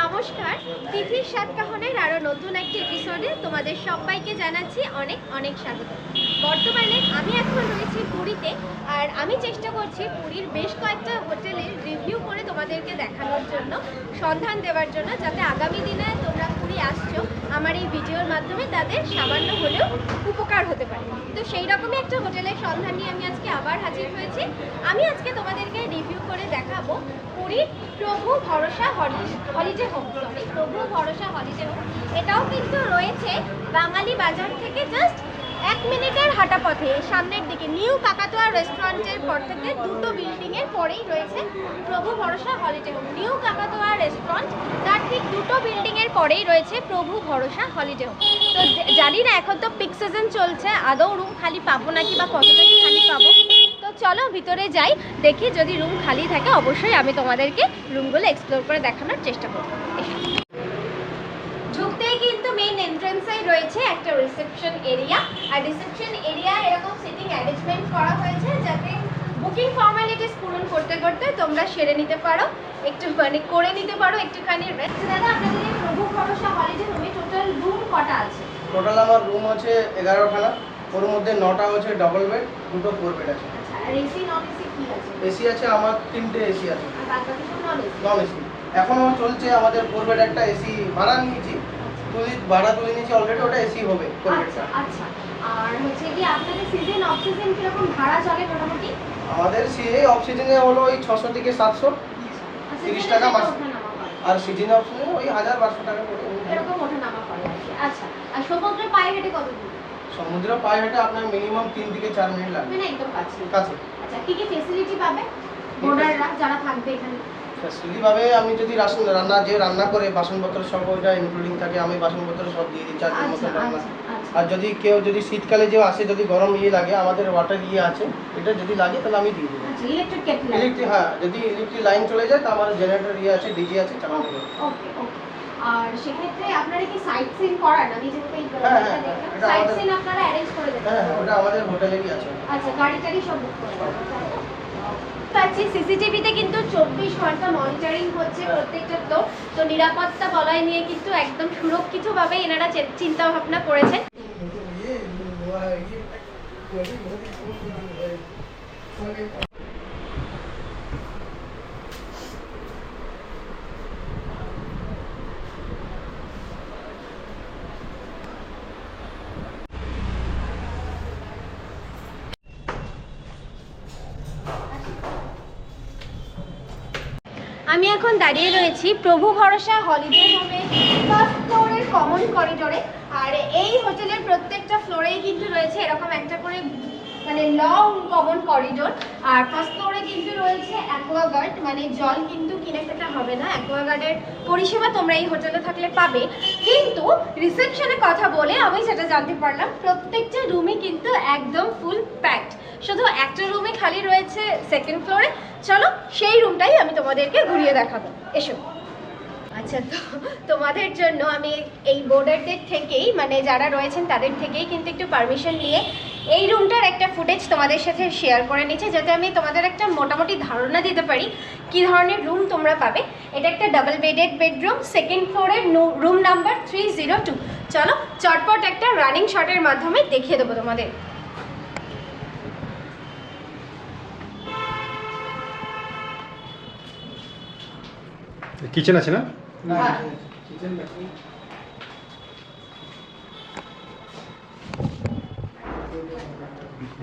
নমস্কার, তিথির সাতকাহনের আরও নতুন একটি এপিসোডে তোমাদের সবাইকে জানাচ্ছি অনেক অনেক স্বাগত। বর্তমানে আমি এখন রয়েছি পুরীতে আর আমি চেষ্টা করছি পুরীর বেশ কয়েকটা হোটেলের রিভিউ করে তোমাদেরকে দেখানোর জন্য, সন্ধান দেওয়ার জন্য, যাতে আগামী দিনে তোমরা পুরী আসছো, আমার এই ভিডিওর মাধ্যমে তাদের সামান্য হলেও উপকার হতে পারে। তো সেই রকমই একটা হোটেলের সন্ধান নিয়ে আমি আজকে আবার হাজির হয়েছি। আমি আজকে তোমাদেরকে রিভিউ করে দেখাবো পুরীর প্রভু ভরসা হলি হলিডে হোম সরি প্রভু ভরসা হলিডে হোম এটাও কিন্তু রয়েছে বাঙালি বাজার থেকে জাস্ট এক মিনিটের হাঁটা পথে সামনের দিকে নিউ কাকাতোয়া রেস্টুরেন্টের পর থেকে দুটো বিল্ডিং এর পরেই রয়েছে Prabhu Bharosa holiday home. New Kakatoa restaurant, তার ঠিক দুটো বিল্ডিং এর পরেই রয়েছে প্রভু ভরসা হলিডে হোম। তো জানি না, এখন তো পিক সিজন চলছে, আদৌ রুম খালি পাবো নাকি বা কতটা কি খালি পাবো? তো চলো ভিতরে যাই, দেখি যদি রুম খালি থাকে, অবশ্যই আমি তোমাদেরকে রুমগুলো এক্সপ্লোর করে দেখানোর চেষ্টা করব। মেইন এন্ট্রান্সেই রয়েছে একটা রিসেপশন এরিয়া আর রিসেপশন এরিয়া এরকম সিটিং অ্যারেঞ্জমেন্ট করা হয়েছে যাতে বুকিং ফর্মালিটিস পূরণ করতে করতে তোমরা সেরে নিতে পারো একটু মানে করে নিতে পারো একটুখানি রেস্ট দাদা আপনাদের এই প্রভু ভরসা হলিডে হোমে টোটাল রুম কটা আছে? টোটাল আমার রুম আছে এগারোখানা ওর মধ্যে নটা হচ্ছে ডবল বেড দুটো ফোর বেড আছে। আর এসি নন এসি কি আছে? এসি আছে আমার তিনটে এসি আছে। আর বাকি সব নন এসি এখনও চলছে আমাদের ফোর বেড একটা এসি ভাড়া নিয়েছি। তুলি ভাড়া তুলে নিয়েছি অলরেডি ওটা এসি হবে আচ্ছা আচ্ছা। আর হচ্ছে কি আপনাদের সিজন অফ সিজন কীরকম ভাড়া চলে মোটামুটি? আমাদের সিএ অফ সিজনে হলো ওই ছশো থেকে সাতশো আচ্ছা, 30 টাকা মাস। আর সিজন অফ সিজনে ওই হাজার বারোশো টাকা করে এরকম ওঠানামা করে আচ্ছা আর সমুদ্রে পায়ে হেঁটে কত দূর? সমুদ্র পায়ে হেঁটে আপনার মিনিমাম তিন থেকে চার মিনিট লাগবে। মানে একদম কাছে। কাছে। আচ্ছা কি কি ফেসিলিটি পাবে? বোর্ডাররা যারা থাকবে এখানে? ফ্যাসিলিটিভাবে আমি যদি রাসন রান্না যে রান্না করে বাসনপত্র সব যা ইনক্লুডিং থাকে আমি বাসনপত্র সব দিয়ে দিই চারজন দিন আচ্ছা মতো রান্না। আচ্ছা আচ্ছা। আর যদি কেউ যদি শীতকালে যে আসে যদি গরম ইয়ে লাগে আমাদের ওয়াটার ইয়ে আছে এটা যদি লাগে তাহলে আমি দিয়ে দেবো ইলেকট্রিক কেটল ইলেকট্রিক হ্যাঁ যদি ইলেকট্রিক লাইন চলে যায় তো আমার জেনারেটর ইয়ে আছে ডিজি আছে চালানো যাবে ওকে ওকে আর সেক্ষেত্রে আপনারা কি সাইট সিন করান আমি যেহেতু এই হ্যাঁ, হ্যাঁ, দেখলাম সাইট সিন আপনারা অ্যারেঞ্জ করে দেবেন হ্যাঁ হ্যাঁ ওটা আমাদের হোটেলেরই আছে আচ্ছা গাড়ি টাড়ি সব বুক করে দেবেন, তাই তো? পাচ্ছি সিসিটিভিতে কিন্তু চব্বিশ ঘণ্টা মনিটরিং হচ্ছে প্রত্যেকটা তো তো নিরাপত্তা বলয় নিয়ে কিন্তু একদম সুরক্ষিতভাবে এনারা চে- চিন্তা ভাবনা করেছেন আমি এখন দাঁড়িয়ে রয়েছি প্রভু ভরসা হলিডে হোমে ফার্স্ট ফ্লোরের কমন করিডোরে আর এই হোটেলের প্রত্যেকটা ফ্লোরেই কিন্তু রয়েছে এরকম একটা করে মানে লং কমন করিডোর আর ফার্স্ট ফ্লোরে কিন্তু রয়েছে অ্যাকোয়াগার্ড মানে জল কিন্তু কিনে খেতে হবে না। অ্যাকোয়াগার্ডের পরিষেবা তোমরা এই হোটেলে থাকলে পাবে। কিন্তু রিসেপশনে কথা বলে আমি সেটা জানতে পারলাম, প্রত্যেকটা রুমই কিন্তু একদম ফুল প্যাকড শুধু একটা রুমে খালি রয়েছে সেকেন্ড ফ্লোরে চলো, সেই রুমটাই আমি তোমাদেরকে ঘুরিয়ে দেখাবো। এসো। আচ্ছা তো তোমাদের জন্য আমি এই বোর্ডারদের থেকেই মানে যারা রয়েছেন তাদের থেকেই কিন্তু একটু পারমিশন নিয়ে এই রুমটার একটা ফুটেজ তোমাদের সাথে শেয়ার করে নিচ্ছি, যাতে আমি তোমাদের একটা মোটামুটি ধারণা দিতে পারি কি ধরনের রুম তোমরা পাবে। এটা একটা ডাবল বেডেড বেডরুম সেকেন্ড ফ্লোরের রুম নাম্বার থ্রি চলো, চটপট একটা রানিং শটের মাধ্যমে দেখিয়ে দেবো তোমাদের। কিচেন আছে না? হ্যাঁ।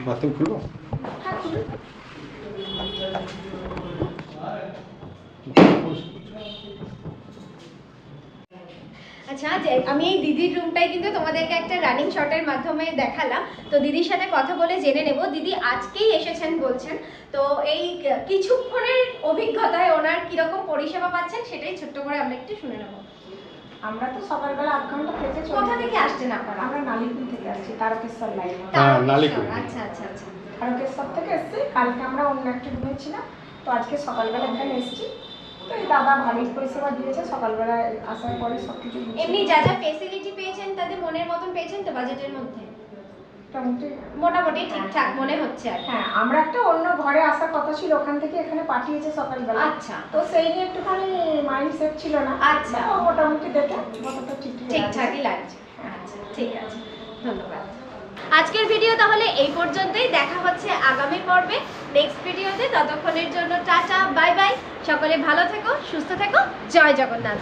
বাথরুম খুলবো? হ্যাঁ, খুলুন। আচ্ছা যে আমি এই দিদির রুমটাই কিন্তু তোমাদেরকে একটা রানিং শটের মাধ্যমে দেখালাম। তো দিদির সাথে কথা বলে জেনে নেব দিদি আজকেই এসেছেন বলছেন। তো এই কিছুক্ষণের অভিজ্ঞতায় ওনার কীরকম পরিষেবা পাচ্ছেন সেটাই ছোট্ট করে আমরা একটু শুনে নেব। আমরা তো সকালবেলা আধ ঘণ্টা থেকে চলে কোথা থেকে আসছেন আপনারা? আমরা নালিকুল থেকে আসছি তারকেশ্বর লাইন হ্যাঁ, নালিকুল। আচ্ছা আচ্ছা আচ্ছা। তারকেশ্বর থেকে এসছি কালকে আমরা অন্য একটা রুমে ছিলাম। তো আজকে সকালবেলা এখানে এসছি। তো দাদা ভালোই পরিষেবা দিয়েছে সকালবেলা আসার পরে সব কিছু এমনি যা যা ফেসিলিটি পেয়েছেন তাদের মনের মতন পেয়েছেন তো বাজেটের মধ্যে? মোটামুটি। ঠিকঠাক মনে হচ্ছে হ্যাঁ আমরা একটা অন্য ঘরে আসার কথা ছিল ওখান থেকে এখানে পাঠিয়েছে সকালবেলা। আচ্ছা। তো সেই নিয়ে একটুখানি ছিল না। আচ্ছা। মোটামুটি দেখে ঠিকঠাকই লাগছে। আচ্ছা ঠিক আছে। ধন্যবাদ। আজকের ভিডিও তাহলে এই পর্যন্তই। দেখা হচ্ছে আগামী পর্বে। নেক্সট ভিডিওতে ততক্ষণের জন্য টাটা, বাই বাই। সকলে ভালো থেকো, সুস্থ থেকো। জয় জগন্নাথ।